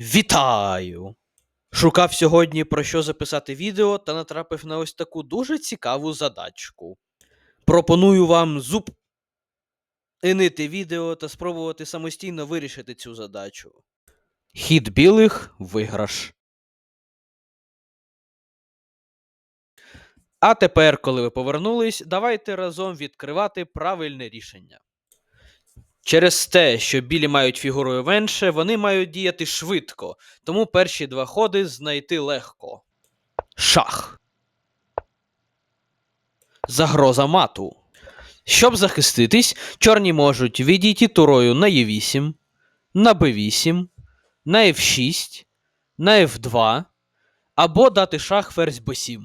Вітаю! Шукав сьогодні про що записати відео та натрапив на ось таку дуже цікаву задачку. Пропоную вам зупинити відео та спробувати самостійно вирішити цю задачу. Хід білих виграш. А тепер, коли ви повернулись, давайте разом відкривати правильне рішення. Через те, що білі мають фігурою менше, вони мають діяти швидко, тому перші два ходи знайти легко. Шах. Загроза мату. Щоб захиститись, чорні можуть відійти турою на Е8, на Б8, на F6, на F2 або дати шах ферзь Б7.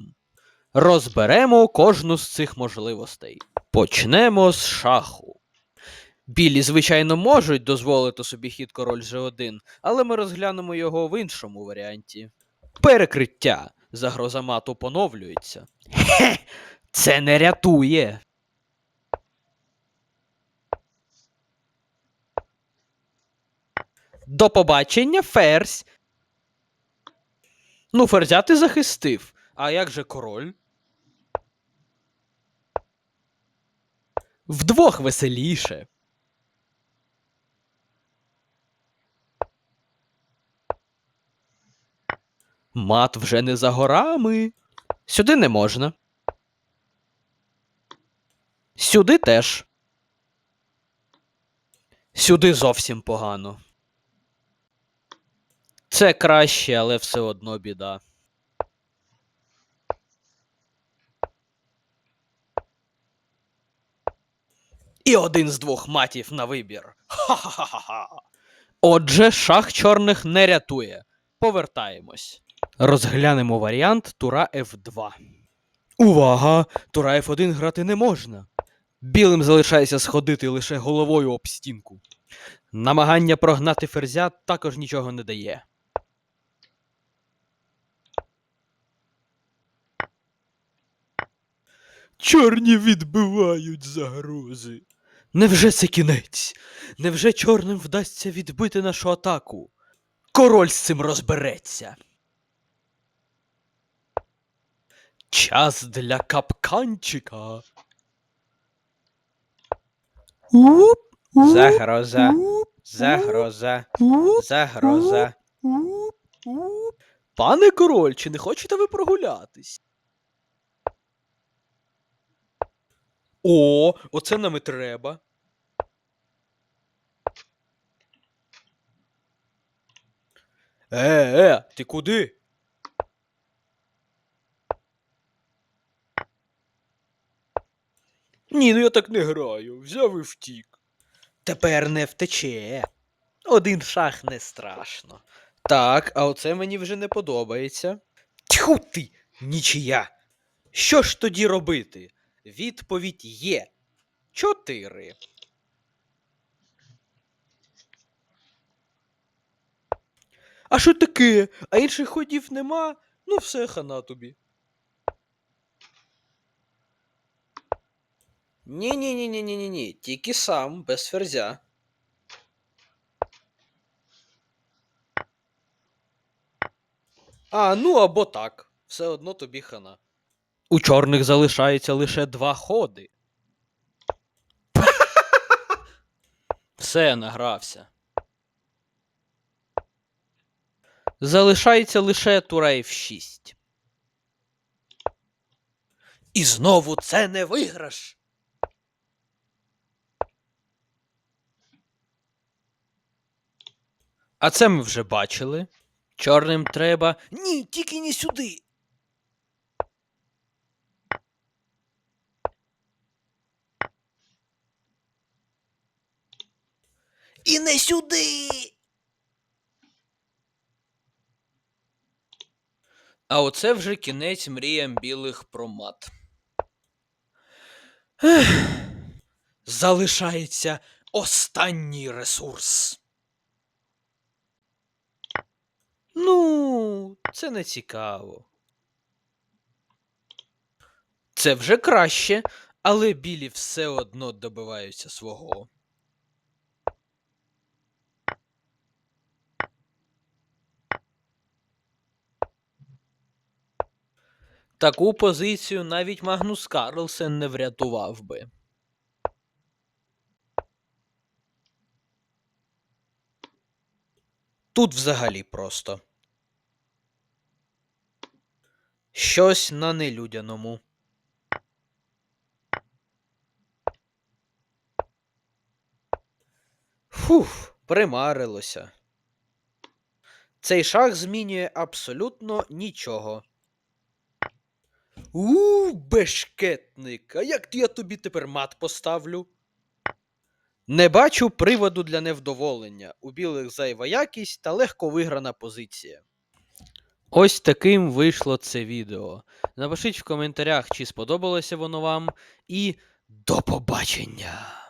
Розберемо кожну з цих можливостей. Почнемо з шаху. Білі, звичайно, можуть дозволити собі хід король G1, але ми розглянемо його в іншому варіанті. Перекриття. Загроза мату поновлюється. Хе! Це не рятує. До побачення, ферзь. Ну, ферзя ти захистив. А як же король? Вдвох веселіше. Мат вже не за горами. Сюди не можна. Сюди теж. Сюди зовсім погано. Це краще, але все одно біда. І один з двох матів на вибір. Ха-ха-ха-ха. Отже, шах чорних не рятує. Повертаємось. Розглянемо варіант тура F2. Увага! Тура F1 грати не можна. Білим залишається сходити лише головою об стінку. Намагання прогнати ферзя також нічого не дає. Чорні відбивають загрози. Невже це кінець? Невже чорним вдасться відбити нашу атаку? Король з цим розбереться. Час для капканчика. Загроза, загроза, загроза. Пане король, чи не хочете ви прогулятись? О, оце нам і треба. Е, е, ти куди? Ні, ну я так не граю. Взяв і втік. Тепер не втече. Один шах не страшно. Так, а оце мені вже не подобається. Тьху ти, нічия. Що ж тоді робити? Відповідь є. Чотири. А що таке? А інших ходів нема? Ну все, хана тобі. Ні-ні-ні-ні-ні-ні, тільки сам, без ферзя. А, ну або так. Все одно тобі хана. У чорних залишається лише два ходи. Все, награвся. Залишається лише тура F6. І знову це не виграш. А це ми вже бачили. Чорним треба. Ні, тільки не сюди. І не сюди. А оце вже кінець мріям білих про мат. Ех. Залишається останній ресурс. Ну, це не цікаво. Це вже краще, але білі все одно добиваються свого. Таку позицію навіть Магнус Карлсен не врятував би. Тут взагалі просто. Щось на нелюдяному. Фух, примарилося. Цей шах змінює абсолютно нічого. У, бешкетник, а як я тобі тепер мат поставлю? Не бачу приводу для невдоволення. У білих зайва якість та легко виграна позиція. Ось таким вийшло це відео. Напишіть в коментарях, чи сподобалося воно вам, і до побачення!